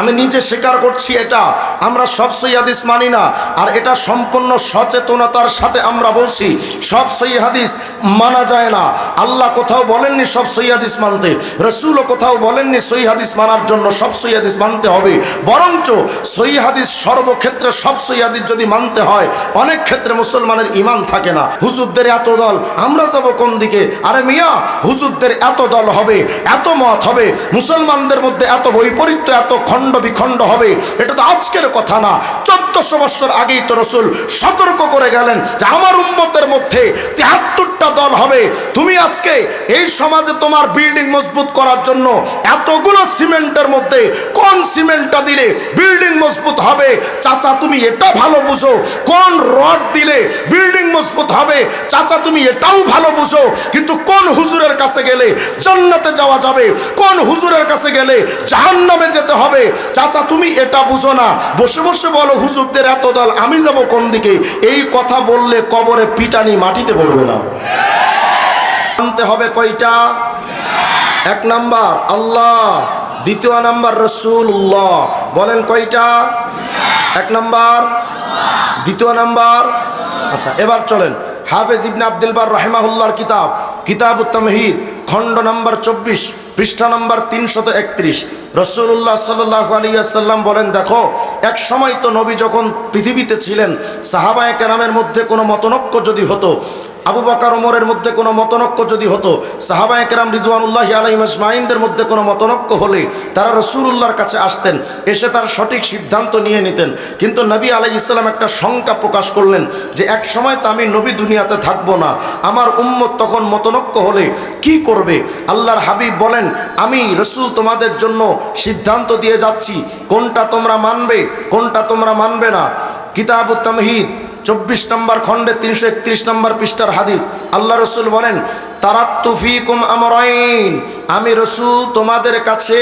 আমি নিজে স্বীকার করছি এটা। আমরা সব হাদিস মানি না। আর এটা সম্পূর্ণ সচেতনতার সাথে আমরা বলছি, সব হাদিস মানা যায় না। আল্লাহ কোথাও বলেননি সব সই হাদিস মানতে। রসুলও কোথাও বলেননি সই হাদিস মানার জন্য সব সই হাদিস মানতে হবে। বরঞ্চ সই হাদিস সর্বক্ষেত্রে সব সই হাদিস যদি মানতে হয়, অনেক ক্ষেত্রে মুসলমানের ইমান থাকে না। হুজুরদের এত দল, আমরা যাব কোন দিকে? আরে মিয়া, হুজুরদের এত দল হবে, এত মত হবে, মুসলমানদের মধ্যে এত বৈপরীত্য, এত খণ্ড বিখণ্ড হবে, এটা তো আজকের কথা না। চোদ্দশো বছর আগেই তো রসুল সতর্ক করে গেলেন যে আমার উম্মতের মধ্যে তিয়াত্তরটা দল হবে। তুমি আজকে এই সমাজে তোমার বিল্ডিং মজবুত করার জন্য এতগুলো সিমেন্টের মধ্যে কোন সিমেন্টটা দিলে বিল্ডিং মজবুত হবে? চাচা, তুমি এটা ভালো বুঝো। কোন রড দিলে বিল্ডিং মজবুত হবে? চাচা, তুমি এটাও ভালো বুঝো। কিন্তু কোন হুজুরের কাছে গেলে জান্নাতে যাওয়া যাবে? কোন হুজুরের কাছে গেলে জাহান্নামে যেতে হবে? চাচা, তুমি এটা বুঝো না। বসে বসে বলো, হুজুরদের এত দল, আমি যাব কোন দিকে? এই কথা বললে কবরে পিটানি মাটিতে পড়বে না। আনতে হবে কয়টা? এক নাম্বার, আল্লাহ। দ্বিতীয় নাম্বার রসুল্লাহ বলেন কয়টা? এক নাম্বার। দ্বিতীয় নাম্বার। আচ্ছা এবার চলেন। হাফেজ ইবনে আব্দুল বার রাহিমাহুল্লাহর কিতাব কিতাব উত্তমহিদ খণ্ড নাম্বার চব্বিশ, পৃষ্ঠা নাম্বার তিনশত একত্রিশ। রসুল্লাহ সাল্লাহ বলেন, দেখো, এক সময় তো নবী যখন পৃথিবীতে ছিলেন, সাহাবায় কেরামের মধ্যে কোনো মতনক্য যদি হতো আবু বাকার ওমরের মধ্যে কোনো মতনক্য যদি হতো, সাহাবায় কেরাম রিজওয়ানুল্লাহ আলাইমাইনদের মধ্যে কোনো মতনক্য হলে তারা রসুল্লাহর কাছে আসতেন, এসে তার সঠিক সিদ্ধান্ত নিয়ে নিতেন। কিন্তু নবী আলাই ইসলাম একটা শঙ্কা প্রকাশ করলেন যে এক সময় তো আমি নবী দুনিয়াতে থাকব না, আমার উম্মত তখন মতনক্য হলে কি করবে? আল্লাহর হাবিব বলেন, আমি রসুল তোমাদের জন্য সিদ্ধান্ত দিয়ে যাচ্ছি, কোনটা তোমরা মানবে, কোনটা তোমরা মানবে না। কিতাব তামহিদ চব্বিশ নম্বর খণ্ডে তিনশো একত্রিশ নম্বর পৃষ্ঠার হাদিস। আল্লাহ রসুল বলেন তারাত্তুফিকুম আমরাইন। আমি রসুল তোমাদের কাছে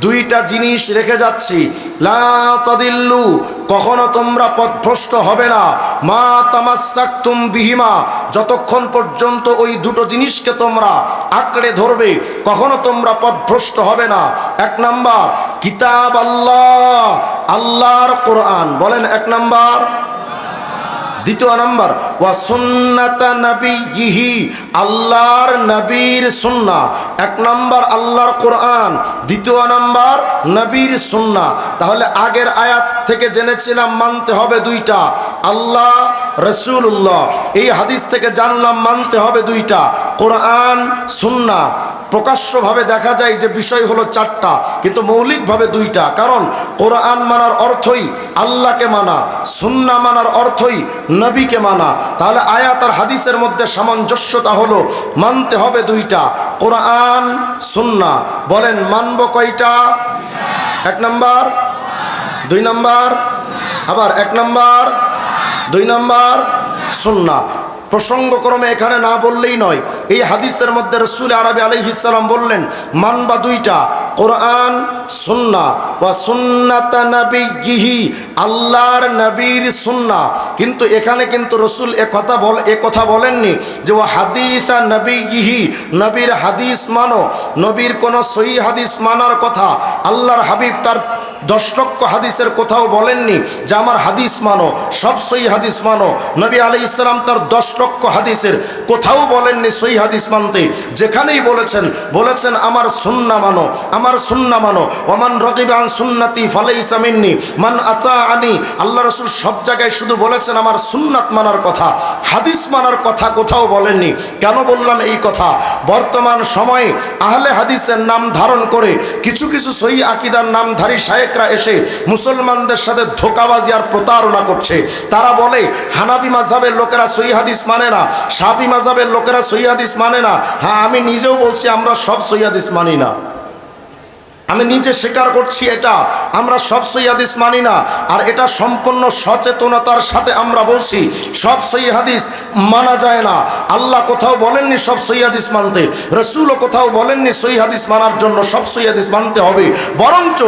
দুইটা জিনিস রেখে যাচ্ছি। লা তাদিল্লু, কখনো তোমরা পথভ্রষ্ট হবে না। মা তামাসাক্তুম বিহিমা, যতক্ষণ পর্যন্ত ওই দুটো জিনিসকে তোমরা আঁকড়ে ধরবে, কখনো তোমরা পথভ্রষ্ট হবে না। এক নাম্বার, কিতাব আল্লাহ, আল্লাহর কোরআন। বলেন এক নাম্বার। দ্বিতীয় নাম্বার, ওয়া সুন্নাতা নবীহি আল্লাহর নবীর সুন্না। এক নম্বর, আল্লাহর কোরআন। দ্বিতীয় নম্বর, নবীর সুন্না। তাহলে আগের আয়াত থেকে জেনেছিলাম মানতে হবে দুইটা। আল্লাহ রসুল্লাহ এই হাদিস থেকে জানলাম মানতে হবে দুইটা। কোরআন, সুন্না। প্রকাশ্যভাবে দেখা যায় যে বিষয় হলো চারটা, কিন্তু মৌলিকভাবে দুইটা। কারণ কোরআন মানার অর্থই আল্লাহকে মানা সুন্না মানার অর্থই নবীকে মানা। তাহলে আয়াত আর হাদিসের মধ্যে সামঞ্জস্যতা হলো, মানতে হবে দুইটা, কোরআন সুন্না বলেন, মানব কয়টা? এক নাম্বার, দুই নাম্বার, আবার এক নাম্বার, দুই নাম্বার সুন্না প্রসঙ্গক্রমে এখানে না বললেই নয়। এই হাদিসের মধ্যে রসুল আরবি আলহিসাল্লাম বললেন মানবা দুইটা, কোরআন সুন্না বা সুন্নাতা নবীহি আল্লাহর নবীর সুন্না। কিন্তু এখানে কিন্তু রসুল এ কথা বল, এ কথা বলেননি যে ও হাদিসা নবীহি নবীর হাদিস মানো। নবীর কোনো সহি হাদিস মানার কথা আল্লাহর হাবিব তার দশ লক্ষ হাদিসের কোথাও বলেননি যে, আমার হাদিস মানো, সব সই হাদিস মানো। নবী আলি ইসলাম তার দশ লক্ষ হাদিসের কোথাও বলেননি সই হাদিস মানতে। যেখানেই বলেছেন বলেছেন, আমার সুন্না মানো, আমার সুন্না মানো। ওমান রকিবান সুন্নাতি ফালে ইসামিননি মান আতা আনি। আল্লাহ রসুল সব জায়গায় শুধু বলেছেন আমার সুন্নাত মানার কথা, হাদিস মানার কথা কোথাও বলেননি। কেন বললাম এই কথা? বর্তমান সময়ে আহলে হাদিসের নাম ধারণ করে কিছু কিছু সহি আকিদার নামধারী শায়েকরা এসে মুসলমানদের সাথে ধোকাবাজি আর প্রতারণা করছে। তারা বলে, হানাফি মাঝাবের লোকেরা সহি হাদিস মানে না সাফি মাঝাবের লোকেরা সহি হাদিস মানে না। হ্যাঁ আমি নিজেও বলছি, আমরা সব সহি হাদিস মানি না। আমি নিজে স্বীকার করছি এটা। আমরা সব হাদিস মানি না, আর এটা সম্পূর্ণ সচেতনতার সাথে আমরা বলছি, সব হাদিস মানা যায় না। আল্লাহ কোথাও বলেননি সব হাদিস মানতে, রসুলও কোথাও বলেননি হাদিস মানার জন্য সব হাদিস মানতে হবে। বরঞ্চ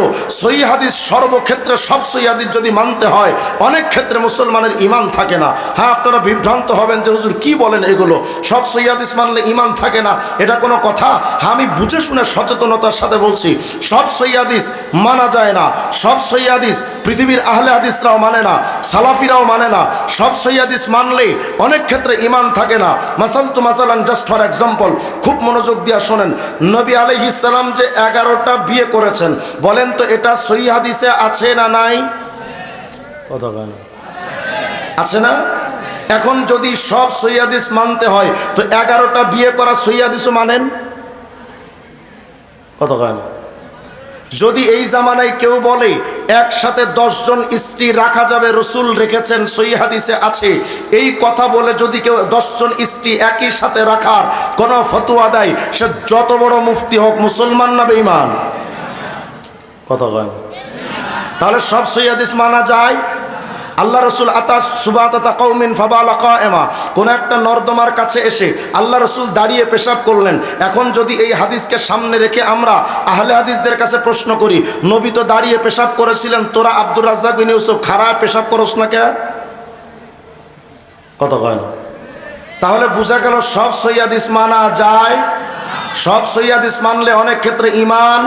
হাদিস সর্বক্ষেত্রে সব হাদিস যদি মানতে হয়, অনেক ক্ষেত্রে মুসলমানের ইমান থাকে না। হ্যাঁ আপনারা বিভ্রান্ত হবেন যে হুজুর কি বলেন এগুলো? সব হাদিস মানলে ইমান থাকে না, এটা কোনো কথা? হ্যাঁ আমি বুঝে শুনে সচেতনতার সাথে বলছি, সব সৈয়াদিস মানা যায় না। সব সৈয়াদিস পৃথিবীর আহলে হাদিসরাও মানে না, সালাফিরাও মানে না। সব সৈয়াদিস মানলে অনেক ক্ষেত্রে ইমান থাকে না। মাসাল তো মাসালান জাস্ট ফর এক্সাম্পল খুব মনোযোগ দিয়া শোনেন। নবী আলহিসাল্লাম যে এগারোটা বিয়ে করেছেন, বলেন তো এটা সই হাদিসে আছে না নাই? আছে না? এখন যদি সব সৈয়াদিস মানতে হয়, তো এগারোটা বিয়ে করা সৈয়াদিসও মানেন? কথা কয় না যদি এই জামানায় কেউ বলে, একসাথে দশজন স্ত্রী রাখা যাবে, রসুল রেখেছেন সৈহাদিসে আছে। এই কথা বলে যদি কেউ দশজন স্ত্রী একই সাথে রাখার কোনো ফতুয়া দেয়, সে যত বড় মুফতি হোক, মুসলমান না বেঈমান? কথা কয় তাহলে সব সই হাদিস মানা যায়? আল্লাহ রসুল আতা সুবাতা কৌমিন ফাবালা কায়েমা। কোন একটা নর্দমার কাছে এসে আল্লাহ রসুল দাঁড়িয়ে পেশাব করলেন। এখন যদি এই হাদিসকে সামনে রেখে আমরা আহলে হাদিসদের কাছে প্রশ্ন করি, নবী তো দাঁড়িয়ে পেশাব করেছিলেন, তোরা আব্দুর রাজ্জাক বিন ইউসুফ খারাপ পেশাব করস না কে? কথা কয় না। তাহলে বোঝা গেল সব সৈয়াদিস মানা যায়, সব সৈয়াদিস মানলে অনেক ক্ষেত্রে ইমান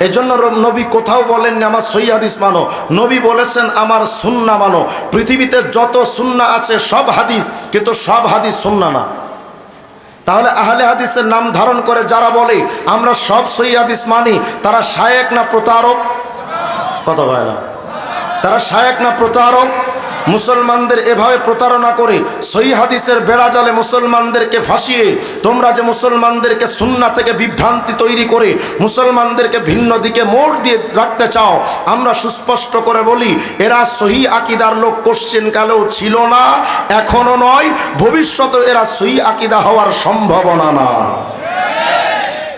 এজন্য জন্য নবী কোথাও বলেননি, আমার সৈয়াদিস মানো। নবী বলেছেন, আমার সুন্না মানো। পৃথিবীতে যত সুন্না আছে, সব হাদিস, কিন্তু সব হাদিস সুন্না না। তাহলে আহলে হাদিসের নাম ধারণ করে যারা বলে, আমরা সব সৈয়াদিস মানি, তারা শায়েক না প্রতারক? কত হয় না। তারা শায়েক না প্রতারক? মুসলমানদের এভাবে প্রতারণা করে সহি হাদিসের বেড়া জালে মুসলমানদেরকে ফাঁসিয়ে, তোমরা যে মুসলমানদেরকে সুন্না থেকে বিভ্রান্তি তৈরি করে মুসলমানদেরকে ভিন্ন দিকে মোড় দিয়ে রাখতে চাও, আমরা সুস্পষ্ট করে বলি, এরা সহি আকিদার লোক কোশ্চেন কালেও ছিল না, এখনও নয় ভবিষ্যতে এরা সহি আকিদা হওয়ার সম্ভাবনা না।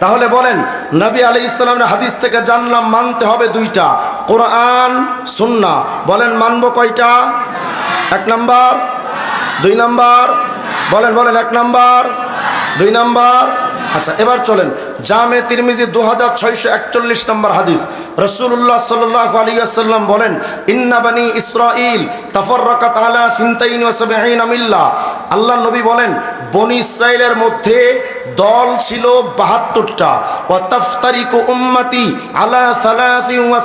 তাহলে বলেন, নবী আলি ইসলামের হাদিস থেকে জানলাম মানতে হবে দুইটা কোরআন সুন্না বলেন, মানব কয়টা? এক নাম্বার। দুই নাম্বার। বলেন বলেন, এক নাম্বার। দুই নাম্বার। আচ্ছা এবার চলেন। জামে তিরমিজি দু হাজার ছয়শো একচল্লিশ নম্বর হাদিস। রসুল্লাহ সাল্লাহ আলিয়াল্লাম বলেন ইন্নাবানি ইসরাইল তাফররাকাত আলা ফিনতাইন আমিল্লা আল্লাহ নবী বলেন, বনি ইসরায়েলের মধ্যে দল ছিল বাহাত্তরটা। ও তাফতারিকু উম্মতি আলা সালাসি ওয়া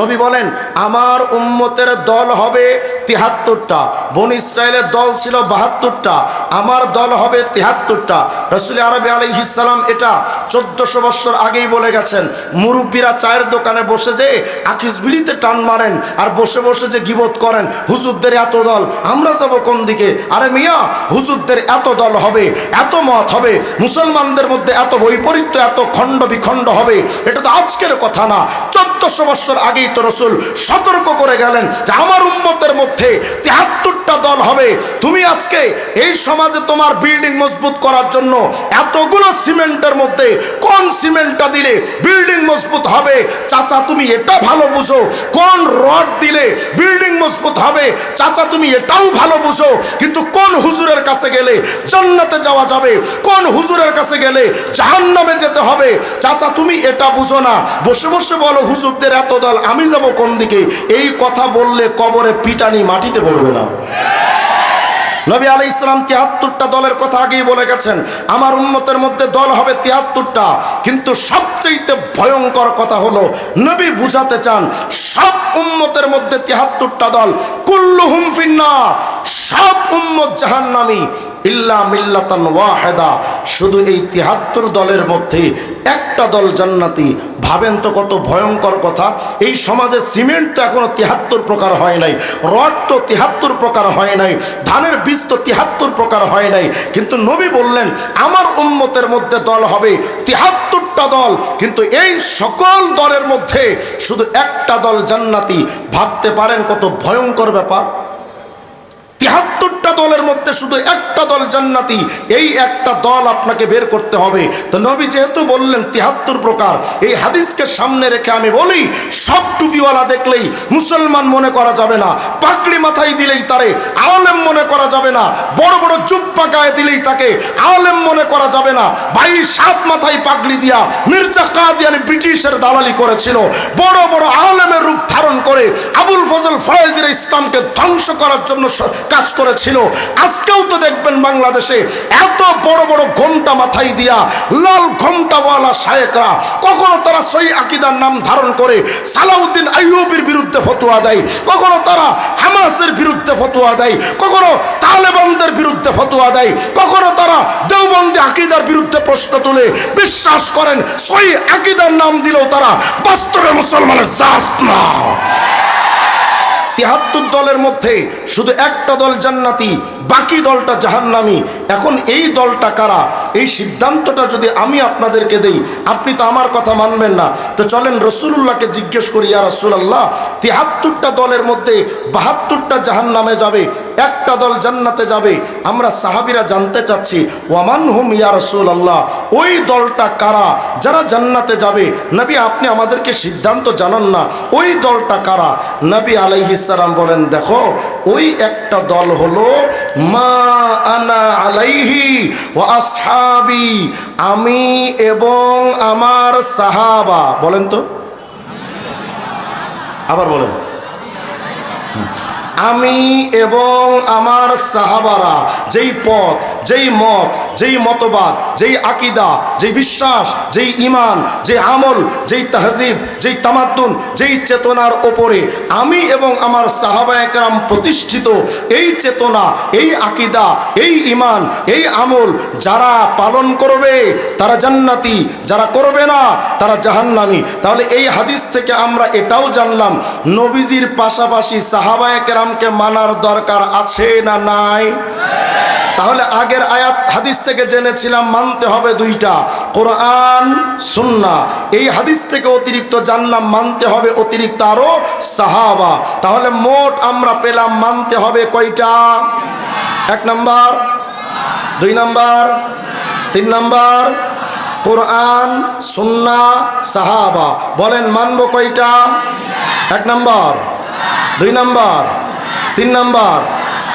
নবী বলেন, আমার উম্মতের দল হবে তিহাত্তরটা। বনি ইসরায়েলের দল ছিল বাহাত্তরটা। আমার দল হবে তিহাত্তরটা। রসুল আরবি আলাইহিসাল্লাম এটা চোদ্দশো বছর আগেই বলে গেছেন। মুরব্বীরা চায়ের দোকানে বসে যে আকিস বিড়িতে টান মারেন আর বসে বসে যে গিবত করেন, হুজুরদের এত দল, আমরা যাব কোন দিকে? আরে মিয়া, হুজুরদের এত দল হবে, এত মত হবে। মুসলমানদের মধ্যে এত বৈপরীত্য, এত খণ্ড বিখণ্ড হবে, এটা তো আজকের কথা না। চোদ্দশো বছর আগেই তো রসুল সতর্ক করে গেলেন যে আমার উম্মতের মধ্যে তিয়াত্তরটা দল হবে। তুমি আজকে এই সমাজে তোমার বিল্ডিং মজবুত করার জন্য এতগুলো সিমেন্টের মধ্যে কোন সিমেন্টটা দিলে বিল্ডিং মজবুত হবে? চাচা, তুমি এটা ভালো বুঝো। কোন রড দিলে বিল্ডিং মজবুত হবে? চাচা, তুমি এটাও ভালো বুঝো। কিন্তু কোন হুজুরের কাছে গেলে জান্নাতে যাওয়া যাবে? কোন হুজুরের কাছে গেলে জাহান্নামে যেতে হবে? চাচা, তুমি এটা বুঝো না। বসে বসে বলো, হুজুরদের এত দল, আমি যাব কোন দিকে? এই কথা বললে কবরে পিটানি মাটিতে পড়বে না। নবী আলাই ইসলাম তিয়াত্তরটা দলের কথা আগেই বলে গেছেন, আমার উন্মতের মধ্যে দল হবে তিয়াত্তরটা। কিন্তু সবচেয়ে ভয়ঙ্কর কথা হলো, নবী বুঝাতে চান, সব উম্মতের মধ্যে তিয়াত্তরটা দল কুল্লু হুমফিন্না সব উম্মত জাহান্নামী। ইল্লা মিল্লাতান ওয়াহেদা। শুধু এই তিহাত্তর দলের মধ্যে একটা দল জান্নাতি। ভাবেন তো কত ভয়ঙ্কর কথা। এই সমাজে সিমেন্ট তো এখনও তিহাত্তর প্রকার হয় নাই, রড তো তিহাত্তর প্রকার হয় নাই, ধানের বীজ তো তিহাত্তর প্রকার হয় নাই। কিন্তু নবী বললেন, আমার উম্মতের মধ্যে দল হবে তিহাত্তরটা দল। কিন্তু এই সকল দলের মধ্যে শুধু একটা দল জান্নাতি। ভাবতে পারেন কত ভয়ঙ্কর ব্যাপার? দলের মধ্যে শুধু একটা দল জান্নাতি, এই একটা দল আপনাকে বের করতে হবে। তো নবী যেহেতু বললেন তিহাত্তর প্রকার, এই হাদিসকে সামনে রেখে আমি বলি, সব টুপিওয়ালা দেখলেই মুসলমান মনে করা যাবে না পাকড়ি মাথায় দিলেই তারে, আলেম মনে করা যাবে না, বড় বড় জুপ্পা গায়ে দিলেই তাকে, আলেম মনে করা যাবে না। ভাই, সাত মাথায় পাগড়ি দিয়া মির্জা কাদিয়ানি ব্রিটিশের দালালি করেছিল, বড় বড় আলেমের রূপ ধারণ করে আবুল ফজল ফয়েজের ইসলামকে ধ্বংস করার জন্য কাজ করেছিল। আজকেও তো দেখবেন বাংলাদেশে এত বড় বড় ঘোমটা মাথায় দিয়া লাল ঘোমটাওয়ালা শায়েকরা কখনো তারা সই আকিদার নাম ধারণ করে সালাউদ্দিন আইয়ুবের বিরুদ্ধে ফতোয়া দেয়, কখনো তারা হামাসের বিরুদ্ধে ফতোয়া দেয়, কখনো তালেবানদের বিরুদ্ধে ফতোয়া দেয়, কখনো তারা দেওবন্দি আকিদার বিরুদ্ধে প্রশ্ন তুলে বিশ্বাস করেন, সই আকিদার নাম দিলেও তারা বাস্তবে মুসলমানের জাত না। তিহাত্তর দলের মধ্যে শুধু একটা দল জান্নাতি, বাকি দলটা জাহান্নামি। এখন এই দলটা কারা? এই সিদ্ধান্তটা যদি আমি আপনাদেরকে দেই, আপনি তো আমার কথা মানবেন না। তো চলেন রসুল্লাহকে জিজ্ঞেস করি, ইয়া রসুল্লাহ তিয়াত্তরটা দলের মধ্যে বাহাত্তরটা জাহান্নামে যাবে একটা দল জান্নাতে যাবে। আমরা সাহাবিরা জানতে চাচ্ছি, ওয়ামান হুম ইয়া রসুল আল্লাহ ওই দলটা কারা? যারা জান্নাতে যাবে। নবী, আপনি আমাদেরকে সিদ্ধান্ত জানান না, ওই দলটা কারা? নবী আলাইহিসালাম বলেন, দেখো, ওই একটা দল হলো, মা আনা আলাইহি ও আসহাবি, আমি এবং আমার সাহাবা। বলেন তো। আবার বলেন। আমি এবং আমার সাহাবারা যেই পথ যেই মত, যেই মতবাদ, যেই আকিদা, যেই বিশ্বাস, যেই ইমান যে আমল, যেই তাহজিব, যেই তামাদ্দুন, যেই চেতনার ওপরে আমি এবং আমার সাহাবা একরাম প্রতিষ্ঠিত এই চেতনা, এই আকিদা, এই ইমান এই আমল যারা পালন করবে, তারা জান্নাতি, যারা করবে না, তারা জাহান্নামি। তাহলে এই হাদিস থেকে আমরা এটাও জানলাম, নবীজির পাশাপাশি সাহাবা একরামকে মানার দরকার আছে না নাই? তাহলে আগের আয়াত হাদিস থেকে জেনেছিলাম, মানতে হবে দুইটা। কোরআন, সুন্না। এই হাদিস থেকে অতিরিক্ত জানলাম, মানতে হবে অতিরিক্ত আরও সাহাবা। তাহলে মোট আমরা পেলাম, মানতে হবে কয়টা? এক নম্বর, দুই নম্বর, তিন নম্বর। কোরআন, সুন্না, সাহাবা। বলেন, মানব কয়টা? এক নম্বর, দুই নম্বর, তিন নাম্বার।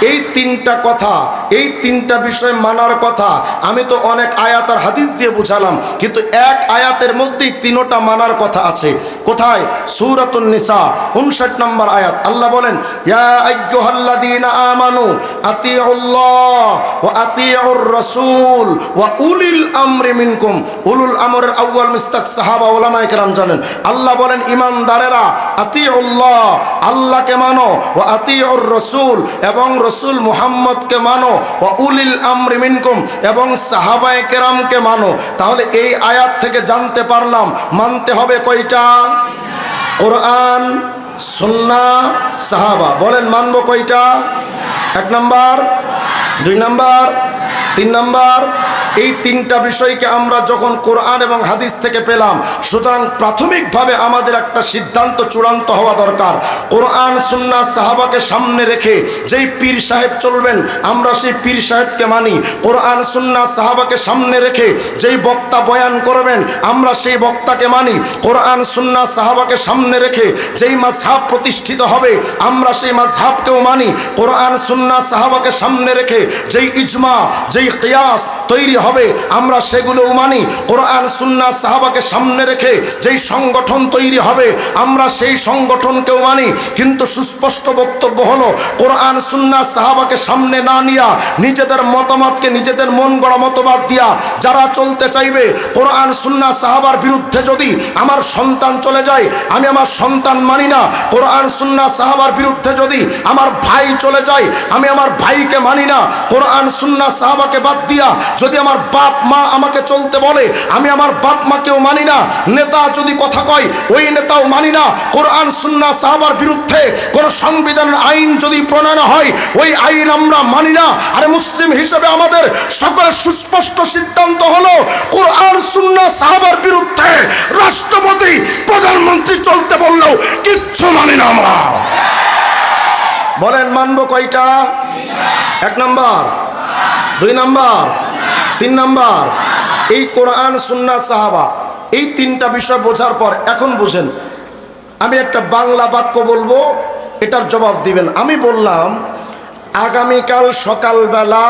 এই তিনটা কথা, এই তিনটা বিষয় মানার কথা আমি তো অনেক আয়াত আর হাদিস দিয়ে বুঝালাম, কিন্তু এক আয়াতের মধ্যেই তিনোটা মানার কথা আছে। কোথায়? সূরাতুন নিসা, উনষাট নম্বর আয়াত। আল্লাহ বলেন, ইয়া আইয়ুহাল্লাযীনা আমানু, আতিউল্লাহ ওয়া আতিউর রাসূল ওয়া উলিল আমরি মিনকুম। উলুল আমরের আউয়াল মিস্তাক সাহাবা ওলামায়ে কেরাম জানেন। আল্লাহ বলেন, ইমানদারেরা, আতিউল্লাহ, আল্লাহকে মানো ও আতিউর রসুল এবং রসুল মুহাম্মদকে মানো ও উলিল আমরি মিনকুম এবং সাহাবায়ে কেরামকে মানো। তাহলে এই আয়াত থেকে জানতে পারলাম, মানতে হবে কয়টা? কোরআন সুন্না সাহাবা। বলেন মানব কয়টা? এক নাম্বার দুই নাম্বার তিন নাম্বার এই তিনটা বিষয়কে আমরা যখন কোরআন এবং হাদিস থেকে পেলাম, সুতরাং প্রাথমিকভাবে আমাদের একটা সিদ্ধান্ত চূড়ান্ত হওয়া দরকার। কোরআন সুন্না সাহাবাকে সামনে রেখে যেই পীর সাহেব চলবেন, আমরা সেই পীর সাহেবকে মানি। কোরআন সুন্না সাহাবাকে সামনে রেখে যেই বক্তা বয়ান করবেন, আমরা সেই বক্তাকে মানি। কোরআন সুন্না সাহাবাকে সামনে রেখে যেই মাঝহাব প্রতিষ্ঠিত হবে, আমরা সেই মাঝহাবকেও মানি। কোরআন সুন্না সাহাবাকে সামনে রেখে যেই ইজমা, যেই কিয়াস তৈরি হবে, আমরা সেগুলোও মানি। কোরআন সুন্না সাহাবাকে সামনে রেখে যেই সংগঠন তৈরি হবে, আমরা সেই সংগঠনকেও মানি। কিন্তু সুস্পষ্ট বক্তব্য হলো, কোরআন সুন্না সাহাবাকে সামনে না নিয়া নিজেদের মতামতকে নিজেদের মন গড়া মতবাদ দিয়া যারা চলতে চাইবে, কোরআন সুন্না সাহাবার বিরুদ্ধে যদি আমার সন্তান চলে যায়, আমি আমার সন্তান মানি না। কোরআন সুন্না সাহাবার বিরুদ্ধে যদি আমার ভাই চলে যায়, আমি আমার ভাইকে মানি না। কোরআন সুন্না সাহাবাকে বাদ দিয়া যদি আমার বাপ মা আমাকে চলতে বলে, আমি আমার বাপ মাকেও মানি না। নেতা যদি কথা কয়, ওই নেতাও মানি না। কোরআন সুন্না সাহাবার বিরুদ্ধে কোন সংবিধানের আইন যদি প্রণয়ন হয়, ওই আইন আমরা মানি না। আরে মুসলিম হিসেবে আমাদের সকলের সুস্পষ্ট সিদ্ধান্ত হলো, কোরআন সুন্না সাহাবার বিরুদ্ধে রাষ্ট্রপতি, প্রধানমন্ত্রী চলতে বললেও কিচ্ছু মানি না আমরা। বলেন, মানব কয়টা? এক নাম্বার। দুই নাম্বার। তিন নাম্বার, এই কোরআন সুন্না সাহাবা, এই তিনটা বিষয় বোঝার পর এখন বুঝেন, আমি একটা বাংলা বাক্য বলব, এটার জবাব দিবেন। আমি বললাম, আগামীকাল সকালবেলা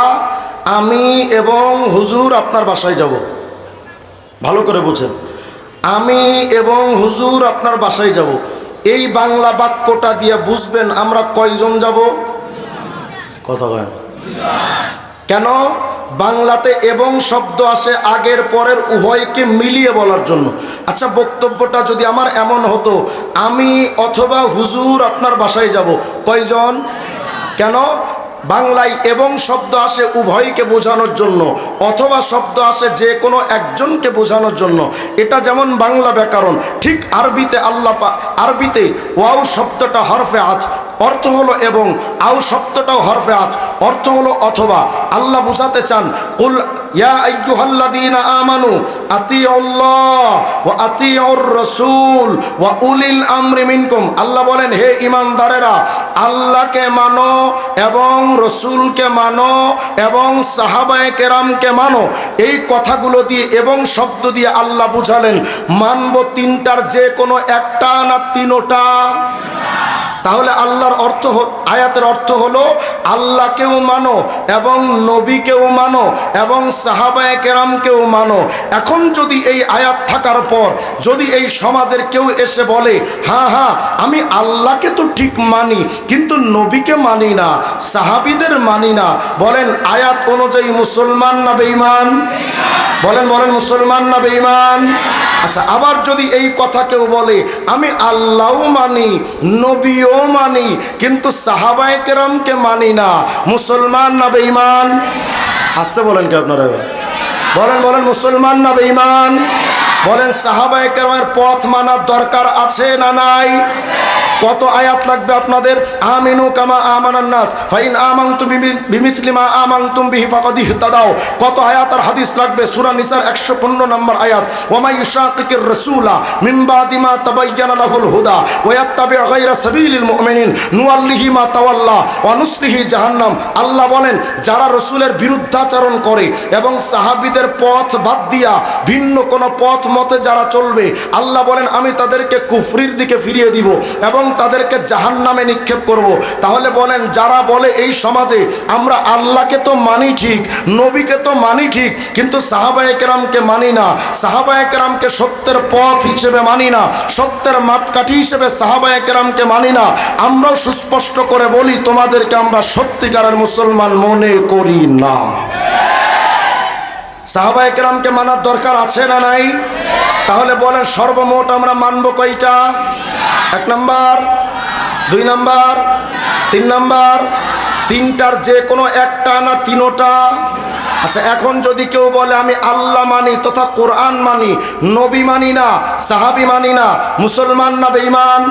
আমি এবং হুজুর আপনার বাসায় যাব। ভালো করে বুঝেন। আমি এবং হুজুর আপনার বাসায় যাব। এই বাংলা বাক্যটা দিয়ে বুঝবেন আমরা কয়জন যাব? কথা কয় কেন? বাংলাতে এবং শব্দ আসে আগের পরের উভয়কে মিলিয়ে বলার জন্য। আচ্ছা বক্তব্যটা যদি আমার এমন হতো, আমি অথবা হুজুর আপনার বাসায় যাব। কয়জন? কেন? বাংলায় এবং শব্দ আসে উভয়কে বোঝানোর জন্য, অথবা শব্দ আসে যে কোনো একজনকে বোঝানোর জন্য। এটা যেমন বাংলা ব্যাকরণ, ঠিক আরবিতে আল্লাহ পা- আরবিতে ওয়াও শব্দটা হরফে আত অর্থ হলো এবং আউ শব্দটাও হরফে আত। অর্থ হলো অথবা, আল্লাহ বুঝাতে চান, কুল ইয়া ওয়া উলিল আল্লাহ বলেন, হে মানো এবং রসুলকে মানো এবং কেরামকে মানো। এই কথাগুলো দিয়ে এবং শব্দ দিয়ে আল্লাহ বুঝালেন, মানব তিনটার যে কোনো একটা না তিনোটা তাহলে আল্লাহর অর্থ আয়াতের অর্থ হলো, আল্লাহকেও মানো এবং নবীকেও মানো এবং সাহাবায় কেরামকেও মানো। এখন যদি এই আয়াত থাকার পর, যদি এই সমাজের কেউ এসে বলে হ্যাঁ হ্যাঁ আমি আল্লাহকে তো ঠিক মানি, কিন্তু নবীকে মানি না, সাহাবিদের মানি না। বলেন, আয়াত অনুযায়ী মুসলমান না বেঈমান? বলেন বলেন, মুসলমান না বেঈমান? আচ্ছা আবার যদি এই কথা কেউ বলে, আমি আল্লাহও মানি, নবীও মানি, কিন্তু সাহাবায় কেরমকে মানি না। মুসলমান না বেঈমান? আসতে বলেন কি আপনারা বলেন বলেন, মুসলমান না বেঈমান? বলেন সাহাবায়ে কেরামের পথ মানার দরকার আছে না নাই? কত আয়াত লাগবে আপনাদের? আমিনু কামা আমানান নাস, ফাইন আমানতুম বিমি- বিমিথলি মা আমানতুম বিহি ফাকাদ ইহতাদাও কত আয়াত আর হাদিস লাগবে? সূরা নিসার 115 নম্বর আয়াত মা ইউশাকিকির রাসূলা মিন বাদি মা লাহুল হুদা, ওয়া ইয়াত্তাবি' গায়রা সাবিলিল মুমিনিন, নুওয়াল্লিহি মা তাওয়াল্লা, ওয়া নুসলিহি জাহান্নাম। আল্লাহ বলেন, যারা রসুলের বিরুদ্ধাচরণ করে এবং সাহাবীদের পথ বাদ দিয়া ভিন্ন কোন পথ মতে যারা চলবে, আল্লাহ বলেন, আমি তাদেরকে কুফরির দিকে ফিরিয়ে দিব এবং তাদেরকে জাহান্নামে নিক্ষেপ করব। তাহলে বলেন, যারা বলে এই সমাজে, আমরা আল্লাহকে তো মানি ঠিক, নবীকে তো মানি ঠিক, কিন্তু সাহাবায়ে কেরামকে মানি না। সাহাবায়ে কেরামকে সত্যের পথ হিসেবে মানি না, সত্যের মাপকাঠি হিসেবে সাহাবায়ে কেরামকে মানি না। আমরাও সুস্পষ্ট করে বলি, তোমাদেরকে আমরা সত্যিকারের মুসলমান মনে করি না। কেরামকে মানার দরকার আছে না নাই? তাহলে বলেন সর্বমোট আমরা মানব কয়টা? এক নাম্বার, দুই নাম্বার, তিন নাম্বার, তিনটার যে কোনো একটা না তিনোটা? আচ্ছা এখন যদি কেউ বলে আমি আল্লাহ মানি তথা কোরআন মানি, নবী মানি না, সাহাবি মানি না, মুসলমান না বেঈমান?